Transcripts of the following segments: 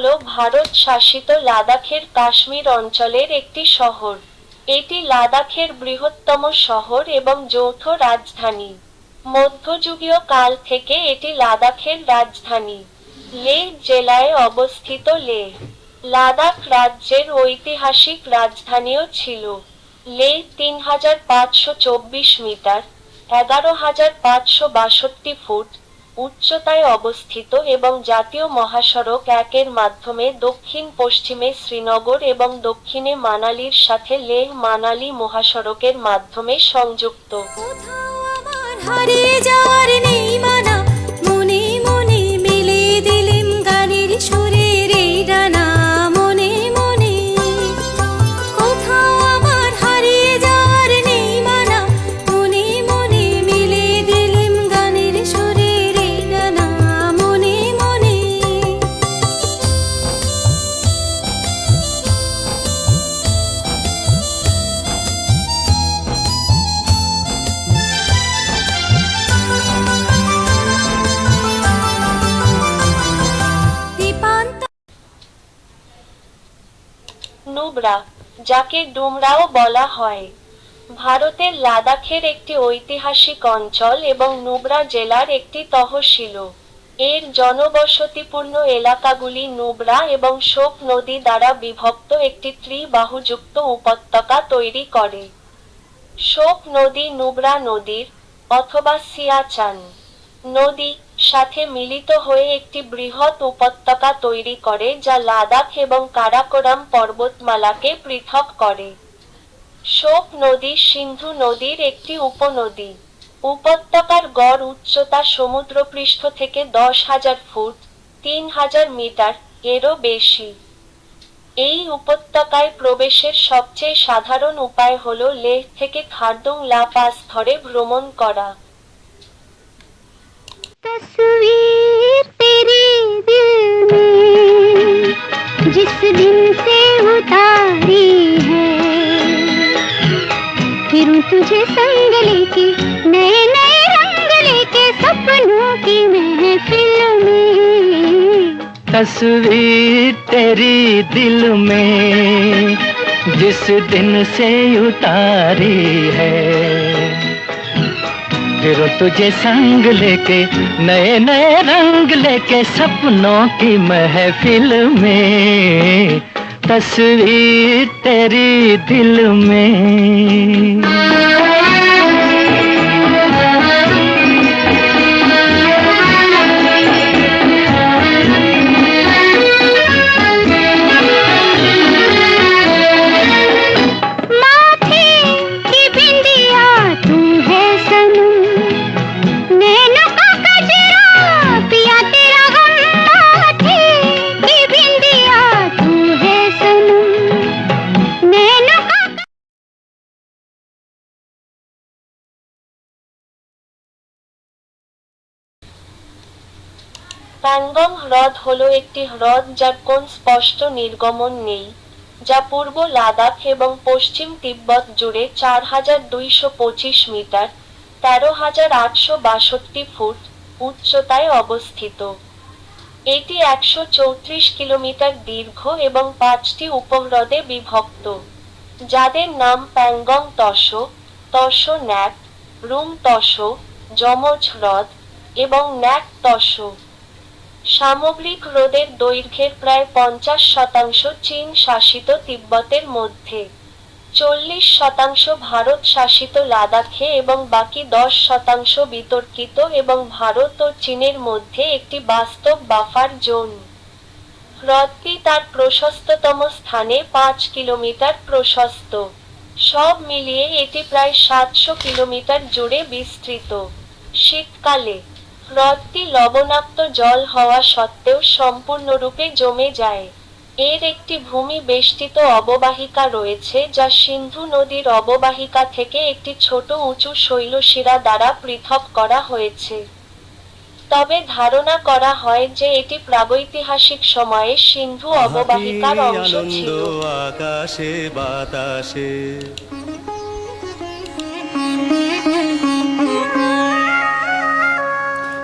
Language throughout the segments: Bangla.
হল ভারত শাসিত লাদাখের কাশ্মীর অঞ্চলের একটি শহর। এটি লাদাখের বৃহত্তম শহর এবং যৌথ রাজধানী। মধ্যযুগীয় কাল থেকে এটি লাদাখের রাজধানী। লেহ জেলায় অবস্থিত লেহ লাদাখ রাজ্যের ঐতিহাসিক রাজধানীও ছিল। লেহ তিন হাজার পাঁচশো চব্বিশ মিটার, এগারো হাজার পাঁচশো বাষট্টি ফুট উচ্চতায় অবস্থিত এবং জাতীয় মহাসড়ক একের মাধ্যমে দক্ষিণ পশ্চিমে শ্রীনগর এবং দক্ষিণে মানালির সাথে লেহ মানালি মহাসড়কের মাধ্যমে সংযুক্ত। হারিয়ে যাওয়ার নেই নুব্রা যাকে ডুমরাও বলা হয়। ভারতের লাদাখের একটি ঐতিহাসিক অঞ্চল এবং নুব্রা জেলার একটি তহসিল। এর জনবসতিপূর্ণ এলাকাগুলি নুব্রা এবং শোক নদী দ্বারা বিভক্ত একটি ত্রিবাহুযুক্ত উপত্যকা তৈরি করে। শোক নদী নুব্রা নদীর অথবা সিয়াচান নদী সাথে মিলিত হয়ে একটি বৃহৎ উপত্যকা তৈরি করে, যা লাদাখ এবং কারাকোরাম পর্বতমালাকে পৃথক করে। শোক নদী সিন্ধু নদীর একটি উপনদী। উপত্যকার গড় উচ্চতা সমুদ্রপৃষ্ঠ থেকে দশ হাজার ফুট, তিন হাজার মিটার, এরও বেশি। এই উপত্যকায় প্রবেশের সবচেয়ে সাধারণ উপায় হল লেহ থেকে খারদুং লা পাস ধরে ভ্রমণ করা। तस्वीर तेरी दिल में, जिस दिन से उतारी है। फिर तुझे संग लेके नए नए रंग लेके, सपनों की महफिल में। तस्वीर तेरी दिल में, जिस दिन से उतारी है। फिर तुझे संग लेके, नए नए रंग लेके सपनों की महफिल में। तस्वीर तेरी दिल में। প্যাংগং হ্রদ হল একটি হ্রদ যার কোন স্পষ্ট নির্গমন নেই, যা পূর্ব লাদাখ এবং পশ্চিম তিব্বত জুড়ে চার হাজার দুইশো পঁচিশ মিটার, তেরো হাজার আটশো বাষট্টি ফুট উচ্চতায় অবস্থিত। এটি একশো চৌত্রিশ কিলোমিটার দীর্ঘ এবং পাঁচটি উপহ্রদে বিভক্ত, যাদের নাম প্যাংগং তসো তসো ন্যাক রুং তসো, যমজ হ্রদ এবং ন্যাক তসো। সামগ্রিক হ্রদের দৈর্ঘ্যের প্রায় পঞ্চাশ শতাংশ চীন শাসিত তিব্বতের মধ্যে। চল্লিশ শতাংশ ভারত শাসিত লাদাখে এবং বাকি দশ শতাংশ বিতর্কিত এবং ভারত ও চীনের মধ্যে একটি বাস্তব বাফার জোন। হ্রদটি তার প্রশস্ততম স্থানে পাঁচ কিলোমিটার প্রশস্ত। সব মিলিয়ে এটি প্রায় সাতশো কিলোমিটার জুড়ে বিস্তৃত। শীতকালে হ্রদটি লবণাক্ত জল হওয়া সত্ত্বেও সম্পূর্ণরূপে জমে যায়। এর একটি ভূমি বেষ্টিত অববাহিকা রয়েছে যা সিন্ধু নদীর অববাহিকা থেকে একটি ছোট উঁচু শৈলশিরা দ্বারা পৃথক করা হয়েছে। তবে ধারণা করা হয় যে এটি প্রাগৈতিহাসিক সময়ে সিন্ধু অববাহিকার অংশ ছিল। আকাশে বাতাসে।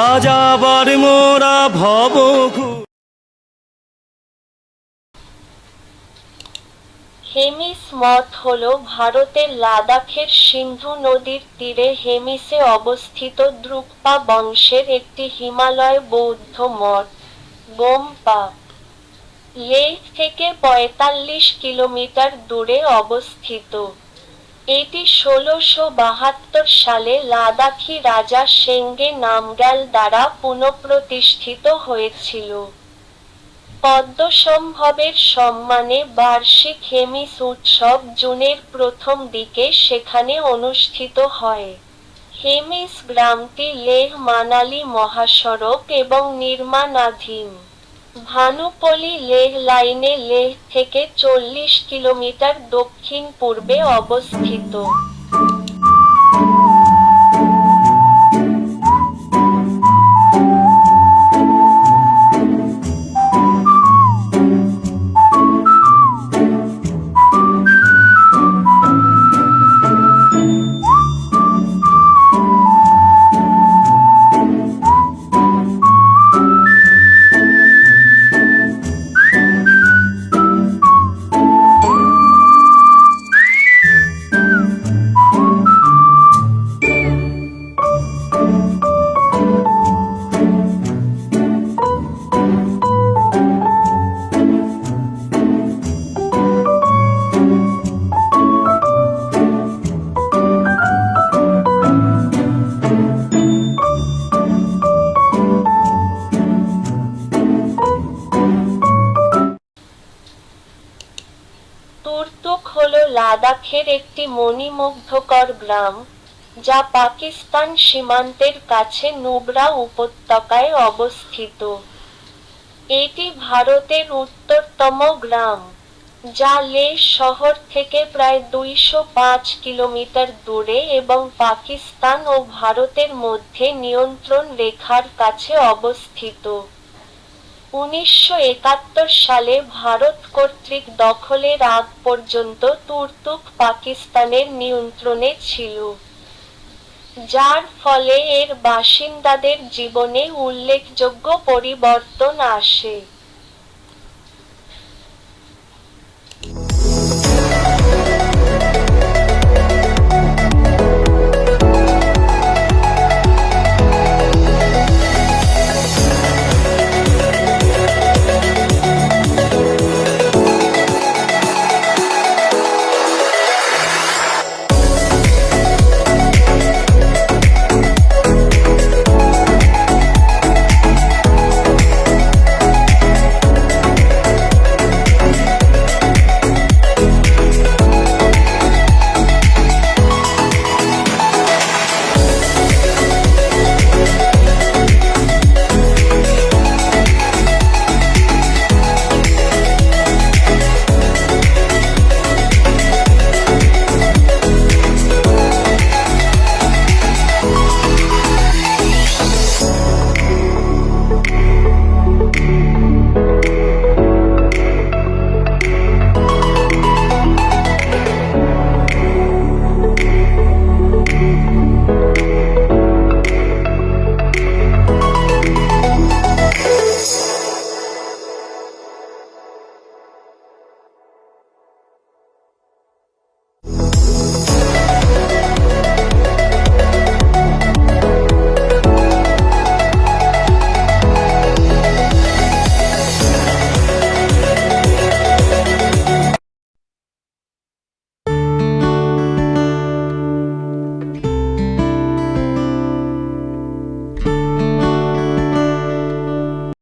আজ মোরা ভব হেমিস হল ভারতের লাদাখের সিন্ধু নদীর তীরে। হেমিসে অবস্থিত দ্রুকপা বংশের একটি হিমালয় বৌদ্ধ মঠ। গোমপা লেহ থেকে পঁয়তাল্লিশ কিলোমিটার দূরে অবস্থিত। এটি ষোলোশো বাহাত্তর সালে লাদাখি রাজা সেঙ্গে নামগ্যাল দ্বারা পুনঃপ্রতিষ্ঠিত হয়েছিল। পদ্মসম্ভবের সম্মানে বার্ষিক হেমিস উৎসব জুনের প্রথম দিকে সেখানে অনুষ্ঠিত হয়। হেমিস গ্রামটি লেহ মানালি মহাসড়ক এবং নির্মাণাধীন। ভানুপলি লেহ লাইনে লেহ থেকে চল্লিশ কিলোমিটার দক্ষিণ পূর্বে অবস্থিত। লাদাখের একটি মণিমুগ্ধকর গ্রাম, যা পাকিস্তান সীমান্তের কাছে নুব্রা উপত্যকায় অবস্থিত। এটি ভারতের উত্তরতম গ্রাম, যা লে শহর থেকে প্রায় দুইশো পাঁচ কিলোমিটার দূরে এবং পাকিস্তান ও ভারতের মধ্যে নিয়ন্ত্রণ রেখার কাছে অবস্থিত। উনিশশো একাত্তর সালে ভারত কর্তৃক দখলের আগ পর্যন্ত তুর্তুক পাকিস্তানের নিয়ন্ত্রণে ছিল, যার ফলে এর বাসিন্দাদের জীবনে উল্লেখযোগ্য পরিবর্তন আসে।